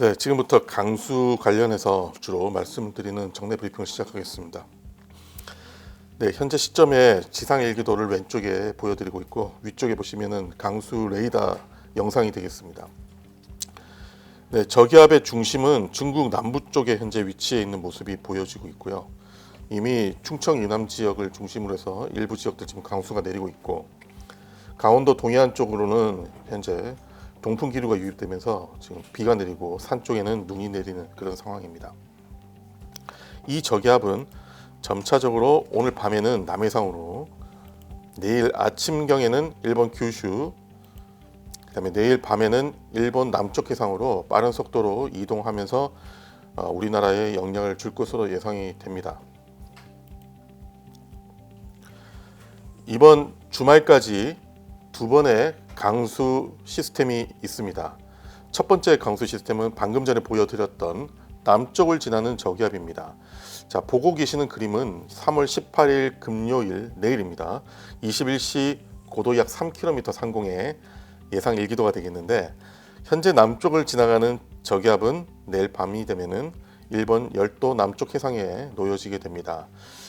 네, 지금부터 강수 관련해서 주로 말씀드리는 정례 브리핑을 시작하겠습니다. 네, 현재 시점에 지상 일기도를 왼쪽에 보여드리고 있고 위쪽에 보시면은 강수 레이더 영상이 되겠습니다. 네, 저기압의 중심은 중국 남부 쪽에 현재 위치해 있는 모습이 보여지고 있고요. 이미 충청 이남 지역을 중심으로 해서 일부 지역들 지금 강수가 내리고 있고 강원도 동해안 쪽으로는 현재 동풍 기류가 유입되면서 지금 비가 내리고 산 쪽에는 눈이 내리는 그런 상황입니다. 이 저기압은 점차적으로 오늘 밤에는 남해상으로 내일 아침경에는 일본 규슈 그다음에 내일 밤에는 일본 남쪽 해상으로 빠른 속도로 이동하면서 어, 우리나라에 영향을 줄 것으로 예상이 됩니다. 이번 주말까지 두 번의 강수 시스템이 있습니다. 첫 번째 강수 시스템은 방금 전에 보여드렸던 남쪽을 지나는 저기압입니다. 자, 보고 계시는 그림은 3월 18일 금요일 내일입니다. 21시 고도 약 3km 상공에 예상 일기도가 되겠는데 현재 남쪽을 지나가는 저기압은 내일 밤이 되면은 일본 열도 남쪽 해상에 놓여지게 됩니다.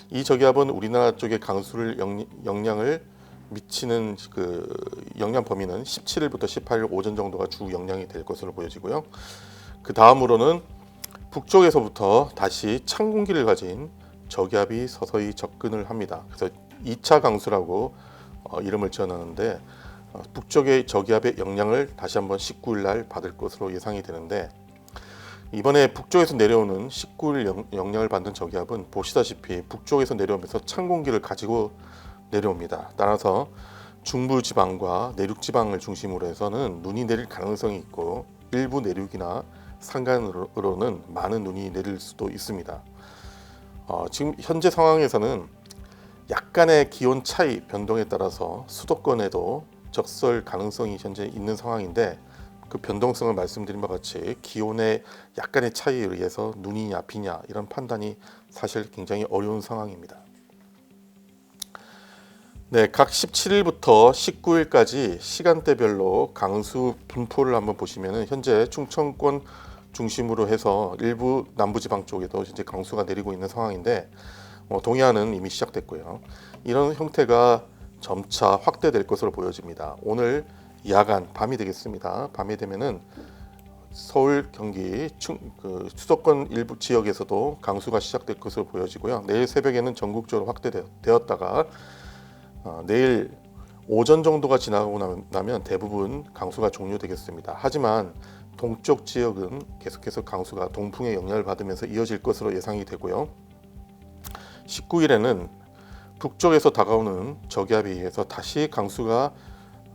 이 저기압은 우리나라 쪽에 강수를 영, 영향을 미치는 그 영향 범위는 17일부터 18일 오전 정도가 주 영향이 될 것으로 보여지고요. 그 다음으로는 북쪽에서부터 다시 찬 공기를 가진 저기압이 서서히 접근을 합니다. 그래서 2차 강수라고 어, 이름을 지어놨는데 어, 북쪽의 저기압의 영향을 다시 한번 19일 날 받을 것으로 예상이 되는데 이번에 북쪽에서 내려오는 19일 영, 영향을 받는 저기압은 보시다시피 북쪽에서 내려오면서 찬 공기를 가지고 내려옵니다. 따라서 중부 지방과 내륙 지방을 중심으로 해서는 눈이 내릴 가능성이 있고 일부 내륙이나 산간으로는 많은 눈이 내릴 수도 있습니다. 어, 지금 현재 상황에서는 약간의 기온 차이 변동에 따라서 수도권에도 적설 가능성이 현재 있는 상황인데 그 변동성을 말씀드린 바와 같이 기온의 약간의 차이에 의해서 눈이냐 비냐 이런 판단이 사실 굉장히 어려운 상황입니다. 네, 각 17일부터 19일까지 시간대별로 강수 분포를 한번 보시면은 현재 충청권 중심으로 해서 일부 남부지방 쪽에도 이제 강수가 내리고 있는 상황인데 어, 동해안은 이미 시작됐고요. 이런 형태가 점차 확대될 것으로 보여집니다. 오늘 야간 밤이 되겠습니다. 밤이 되면은 서울, 경기, 충, 그 수도권 일부 지역에서도 강수가 시작될 것으로 보여지고요. 내일 새벽에는 전국적으로 확대되었다가 어, 내일 오전 정도가 지나고 나면, 대부분 강수가 종료되겠습니다. 하지만 동쪽 지역은 계속해서 강수가 동풍의 영향을 받으면서 이어질 것으로 예상이 되고요. 19일에는 북쪽에서 다가오는 저기압에 의해서 다시 강수가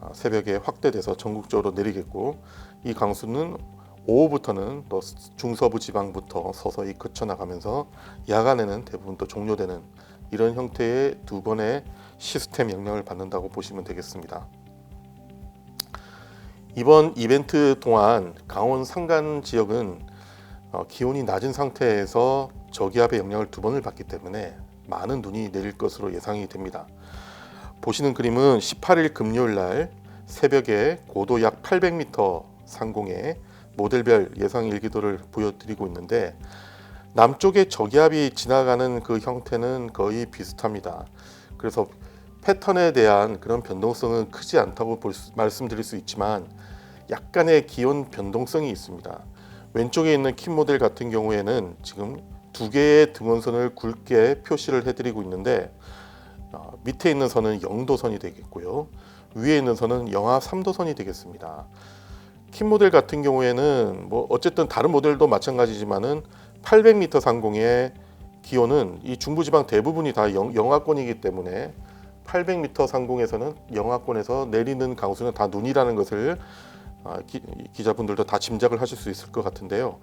어, 새벽에 확대돼서 전국적으로 내리겠고 이 강수는 오후부터는 또 중서부 지방부터 서서히 그쳐 나가면서 야간에는 대부분 또 종료되는 이런 형태의 두 번의 시스템 영향을 받는다고 보시면 되겠습니다. 이번 이벤트 동안 강원 산간 지역은 어, 기온이 낮은 상태에서 저기압의 영향을 두 번을 받기 때문에 많은 눈이 내릴 것으로 예상이 됩니다. 보시는 그림은 18일 금요일 날 새벽에 고도 약 800m 상공에 모델별 예상 일기도를 보여드리고 있는데 남쪽에 저기압이 지나가는 그 형태는 거의 비슷합니다. 그래서 패턴에 대한 그런 변동성은 크지 않다고 볼 수, 말씀드릴 수 있지만 약간의 기온 변동성이 있습니다. 왼쪽에 있는 킴 모델 같은 경우에는 지금 두 개의 등원선을 굵게 표시를 해드리고 있는데 어, 밑에 있는 선은 0도선이 되겠고요. 위에 있는 선은 영하 3도선이 되겠습니다. 킴 모델 같은 경우에는 뭐 어쨌든 다른 모델도 마찬가지지만은 800m 상공의 기온은 이 중부지방 대부분이 다 영, 영하권이기 때문에 800m 상공에서는 영하권에서 내리는 강수는 다 눈이라는 것을 아, 기, 기자분들도 다 짐작을 하실 수 있을 것 같은데요.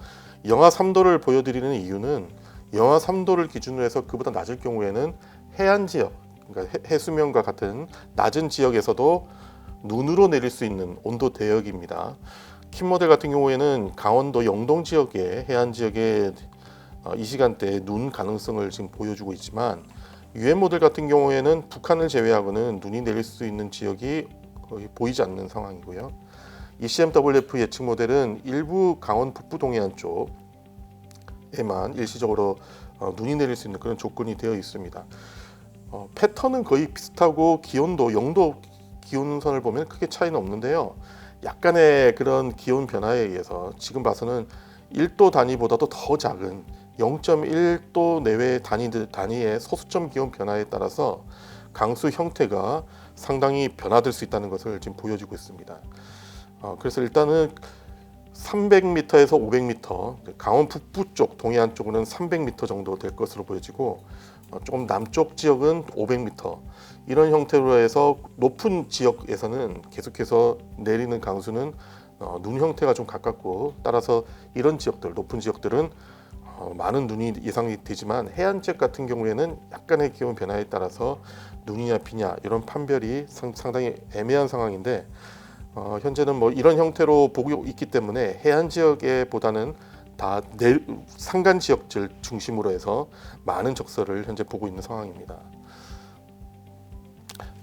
영하 3도를 보여드리는 이유는 영하 3도를 기준으로 해서 그보다 낮을 경우에는 해안 지역, 그러니까 해, 해수면과 같은 낮은 지역에서도 눈으로 내릴 수 있는 온도 대역입니다. 킴 모델 같은 경우에는 강원도 영동 지역의 해안 지역에 어, 이 시간대에 눈 가능성을 지금 보여주고 있지만 유엔 모델 같은 경우에는 북한을 제외하고는 눈이 내릴 수 있는 지역이 거의 보이지 않는 상황이고요. ECMWF 예측 모델은 일부 강원 북부 동해안 쪽에만 일시적으로 어, 눈이 내릴 수 있는 그런 조건이 되어 있습니다. 어, 패턴은 거의 비슷하고 기온도 영도 기온선을 보면 크게 차이는 없는데요. 약간의 그런 기온 변화에 의해서 지금 봐서는 1도 단위보다도 더 작은 0.1도 내외 단위 단위의 소수점 기온 변화에 따라서 강수 형태가 상당히 변화될 수 있다는 것을 지금 보여주고 있습니다. 어, 그래서 일단은 300m에서 500m, 강원 북부 쪽, 동해안 쪽은 300m 정도 될 것으로 보여지고 어, 조금 남쪽 지역은 500m 이런 형태로 해서 높은 지역에서는 계속해서 내리는 강수는 어, 눈 형태가 좀 가깝고 따라서 이런 지역들 높은 지역들은 어, 많은 눈이 예상이 되지만 해안 지역 같은 경우에는 약간의 기온 변화에 따라서 눈이냐 비냐 이런 판별이 상, 상당히 애매한 상황인데 어, 현재는 뭐 이런 형태로 보고 있기 때문에 해안 지역에 보다는 다 내, 산간 지역들 중심으로 해서 많은 적설을 현재 보고 있는 상황입니다.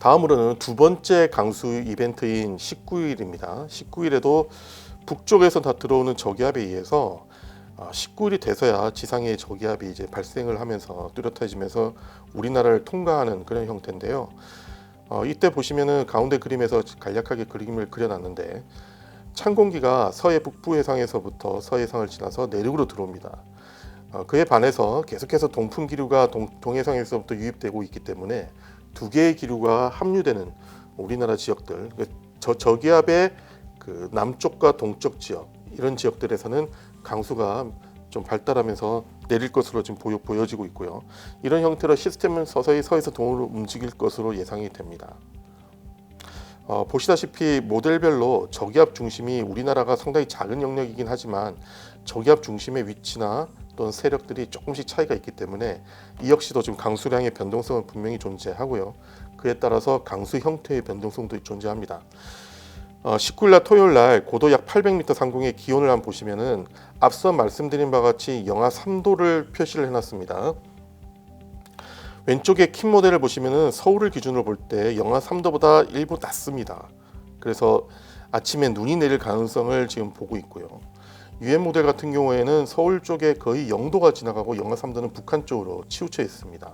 다음으로는 두 번째 강수 이벤트인 19일입니다. 19일에도 북쪽에서 다 들어오는 저기압에 의해서 19일이 돼서야 지상의 저기압이 이제 발생을 하면서 뚜렷해지면서 우리나라를 통과하는 그런 형태인데요. 어, 이때 보시면은 가운데 그림에서 간략하게 그림을 그려놨는데 찬 공기가 서해 북부 해상에서부터 서해상을 지나서 내륙으로 들어옵니다. 어, 그에 반해서 계속해서 동풍 기류가 동, 동해상에서부터 유입되고 있기 때문에 두 개의 기류가 합류되는 우리나라 지역들, 그 저, 저기압의 그 남쪽과 동쪽 지역 이런 지역들에서는 강수가 좀 발달하면서 내릴 것으로 지금 보여, 보여지고 있고요. 이런 형태로 시스템은 서서히 서에서 동으로 움직일 것으로 예상이 됩니다. 어, 보시다시피 모델별로 저기압 중심이 우리나라가 상당히 작은 영역이긴 하지만 저기압 중심의 위치나 또는 세력들이 조금씩 차이가 있기 때문에 이 역시도 지금 강수량의 변동성은 분명히 존재하고요. 그에 따라서 강수 형태의 변동성도 존재합니다. 어, 19일 날 토요일 날 고도 약 800m 상공의 기온을 한번 보시면은 앞서 말씀드린 바와 같이 영하 3도를 표시를 해놨습니다. 왼쪽에 킴 모델을 보시면은 서울을 기준으로 볼 때 영하 3도보다 일부 낮습니다. 그래서 아침에 눈이 내릴 가능성을 지금 보고 있고요. 유엔 모델 같은 경우에는 서울 쪽에 거의 0도가 지나가고 영하 3도는 북한 쪽으로 치우쳐 있습니다.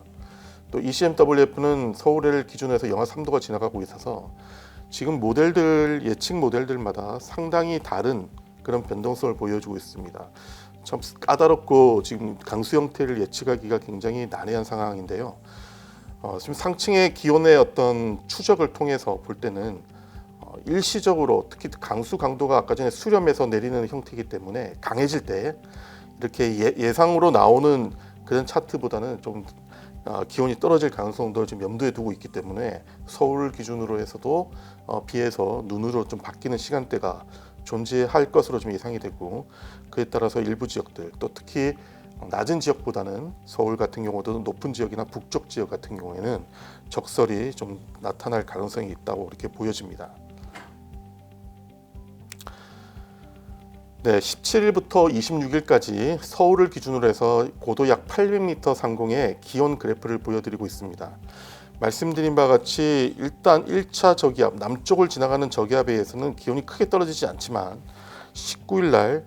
또 ECMWF는 서울을 기준으로 해서 영하 3도가 지나가고 있어서 지금 모델들 예측 모델들마다 상당히 다른 그런 변동성을 보여주고 있습니다. 참 까다롭고 지금 강수 형태를 예측하기가 굉장히 난해한 상황인데요. 어, 지금 상층의 기온의 어떤 추적을 통해서 볼 때는 어, 일시적으로 특히 강수 강도가 아까 전에 수렴해서 내리는 형태이기 때문에 강해질 때 이렇게 예, 예상으로 나오는 그런 차트보다는 좀 어, 기온이 떨어질 가능성도 지금 염두에 두고 있기 때문에 서울 기준으로 해서도 어, 비해서 눈으로 좀 바뀌는 시간대가 존재할 것으로 좀 예상이 되고 그에 따라서 일부 지역들 또 특히 낮은 지역보다는 서울 같은 경우도 높은 지역이나 북쪽 지역 같은 경우에는 적설이 좀 나타날 가능성이 있다고 이렇게 보여집니다. 네, 17일부터 26일까지 서울을 기준으로 해서 고도 약 800m 상공의 기온 그래프를 보여드리고 있습니다. 말씀드린 바와 같이 일단 1차 저기압 남쪽을 지나가는 저기압에 의해서는 기온이 크게 떨어지지 않지만 19일 날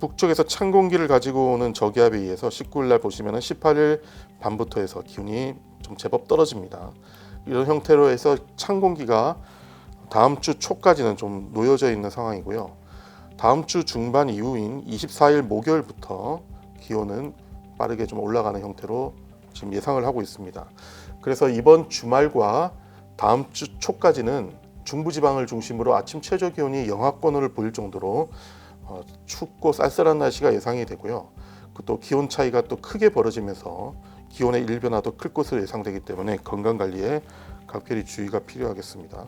북쪽에서 찬 공기를 가지고 오는 저기압에 의해서 19일 날 보시면은 18일 밤부터 해서 기온이 좀 제법 떨어집니다. 이런 형태로 해서 찬 공기가 다음 주 초까지는 좀 놓여져 있는 상황이고요. 다음 주 중반 이후인 24일 목요일부터 기온은 빠르게 좀 올라가는 형태로 지금 예상을 하고 있습니다. 그래서 이번 주말과 다음 주 초까지는 중부지방을 중심으로 아침 최저 기온이 영하권을 보일 정도로 어, 춥고 쌀쌀한 날씨가 예상이 되고요. 그또 기온 차이가 또 크게 벌어지면서 기온의 일변화도 클 것으로 예상되기 때문에 건강 관리에 각별히 주의가 필요하겠습니다.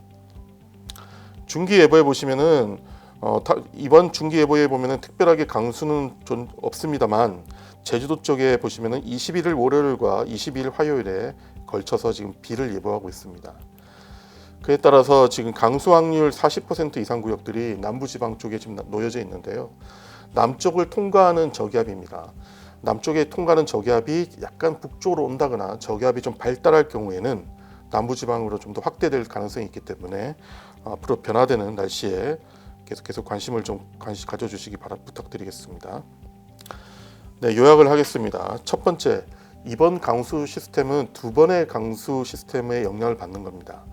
중기 예보에 보시면은 어, 다, 이번 중기 예보에 보면은 특별하게 강수는 좀 없습니다만 제주도 쪽에 보시면은 21일 월요일과 22일 화요일에 걸쳐서 지금 비를 예보하고 있습니다. 그에 따라서 지금 강수 확률 40% 이상 구역들이 남부지방 쪽에 지금 놓여져 있는데요. 남쪽을 통과하는 저기압입니다. 남쪽에 통과하는 저기압이 약간 북쪽으로 온다거나 저기압이 좀 발달할 경우에는 남부지방으로 좀 더 확대될 가능성이 있기 때문에 앞으로 변화되는 날씨에 계속해서 관심을 좀 관심 가져주시기 바라 부탁드리겠습니다. 네, 요약을 하겠습니다. 첫 번째, 이번 강수 시스템은 두 번의 강수 시스템의 영향을 받는 겁니다.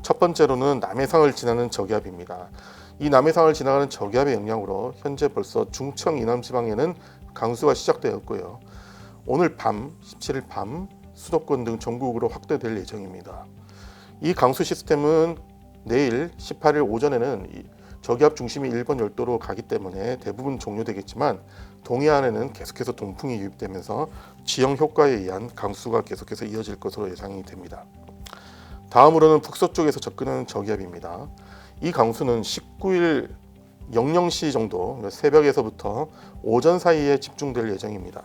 첫 번째로는 남해상을 지나는 저기압입니다. 이 남해상을 지나가는 저기압의 영향으로 현재 벌써 중청 이남 지방에는 강수가 시작되었고요. 오늘 밤 17일 밤 수도권 등 전국으로 확대될 예정입니다. 이 강수 시스템은 내일 18일 오전에는 이 저기압 중심이 일본 열도로 가기 때문에 대부분 종료되겠지만 동해안에는 계속해서 동풍이 유입되면서 지형 효과에 의한 강수가 계속해서 이어질 것으로 예상이 됩니다. 다음으로는 북서쪽에서 접근하는 저기압입니다. 이 강수는 19일 00시 정도 그러니까 새벽에서부터 오전 사이에 집중될 예정입니다.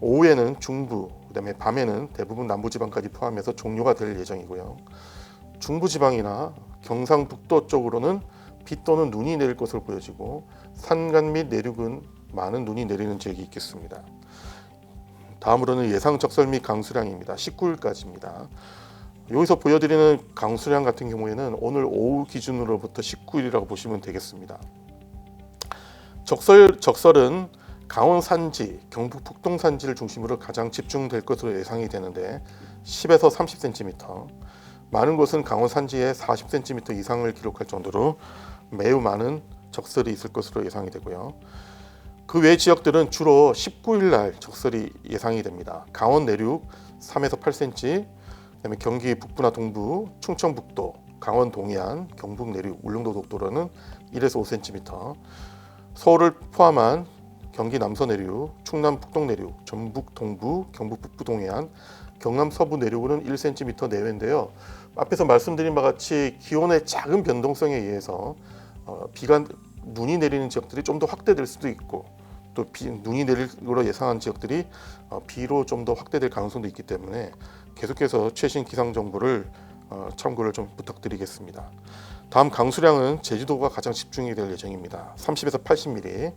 오후에는 중부, 그다음에 밤에는 대부분 남부지방까지 포함해서 종료가 될 예정이고요. 중부지방이나 경상북도 쪽으로는 비 또는 눈이 내릴 것으로 보여지고 산간 및 내륙은 많은 눈이 내리는 지역이 있겠습니다. 다음으로는 예상 적설 및 강수량입니다. 19일까지입니다. 여기서 보여드리는 강수량 같은 경우에는 오늘 오후 기준으로부터 19일이라고 보시면 되겠습니다. 적설 적설은 강원 산지, 경북 북동 산지를 중심으로 가장 집중될 것으로 예상이 되는데 10에서 30cm, 많은 곳은 강원 산지에 40cm 이상을 기록할 정도로 매우 많은 적설이 있을 것으로 예상이 되고요. 그 외 지역들은 주로 19일 날 적설이 예상이 됩니다. 강원 내륙 3에서 8cm, 그다음에 경기 북부나 동부, 충청북도, 강원 동해안, 경북 내륙, 울릉도 독도로는 1에서 5cm, 서울을 포함한 경기 남서 내륙, 충남 북동 내륙, 전북 동부, 경북 북부 동해안, 경남 서부 내륙으로는 1cm 내외인데요. 앞에서 말씀드린 바와 같이 기온의 작은 변동성에 의해서 어, 비가 눈이 내리는 지역들이 좀 더 확대될 수도 있고 또 비, 눈이 내릴 거로 예상한 지역들이 어, 비로 좀 더 확대될 가능성도 있기 때문에 계속해서 최신 기상 정보를 어, 참고를 좀 부탁드리겠습니다. 다음 강수량은 제주도가 가장 집중이 될 예정입니다. 30에서 80mm.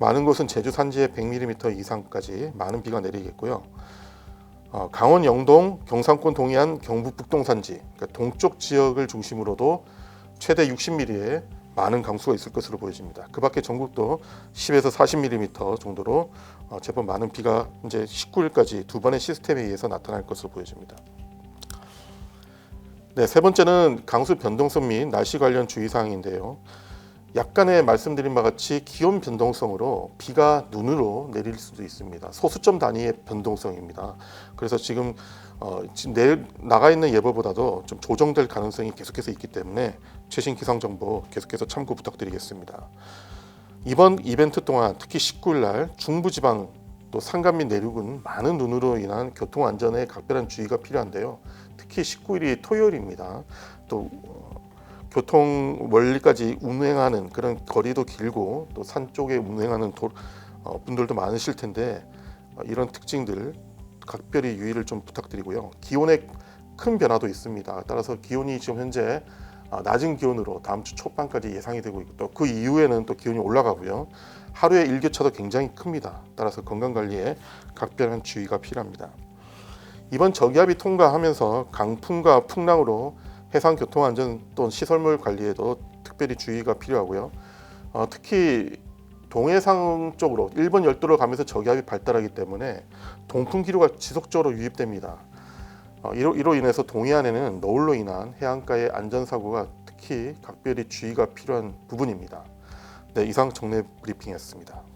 많은 곳은 제주 산지에 100mm 이상까지 많은 비가 내리겠고요. 어, 강원 영동, 경상권 동해안, 경북 북동 산지, 그러니까 동쪽 지역을 중심으로도 최대 60mm의 많은 강수가 있을 것으로 보여집니다. 그 밖에 전국도 10에서 40mm 정도로 어, 제법 많은 비가 이제 19일까지 두 번의 시스템에 의해서 나타날 것으로 보여집니다. 네, 세 번째는 강수 변동성 및 날씨 관련 주의 사항인데요. 약간의 말씀드린 바와 같이 기온 변동성으로 비가 눈으로 내릴 수도 있습니다. 소수점 단위의 변동성입니다. 그래서 지금 어, 지금 내일 나가 있는 예보보다도 좀 조정될 가능성이 계속해서 있기 때문에 최신 기상 정보 계속해서 참고 부탁드리겠습니다. 이번 이벤트 동안 특히 19일 날 중부 지방 또 산간 및 내륙은 많은 눈으로 인한 교통 안전에 각별한 주의가 필요한데요. 특히 19일이 토요일입니다. 또 어, 교통 멀리까지 운행하는 그런 거리도 길고 또 산 쪽에 운행하는 도, 어, 분들도 많으실 텐데 어, 이런 특징들 각별히 유의를 좀 부탁드리고요. 기온에 큰 변화도 있습니다. 따라서 기온이 지금 현재 아, 낮은 기온으로 다음 주 초반까지 예상이 되고 있고 또 그 이후에는 또 기온이 올라가고요. 하루의 일교차도 굉장히 큽니다. 따라서 건강 관리에 각별한 주의가 필요합니다. 이번 저기압이 통과하면서 강풍과 풍랑으로 해상 교통 안전 또는 시설물 관리에도 특별히 주의가 필요하고요. 어, 특히 동해상 쪽으로 일본 열도를 가면서 저기압이 발달하기 때문에 동풍 기류가 지속적으로 유입됩니다. 어, 이로, 이로 인해서 동해안에는 너울로 인한 해안가의 안전사고가 특히 각별히 주의가 필요한 부분입니다. 네, 이상 정례 브리핑이었습니다.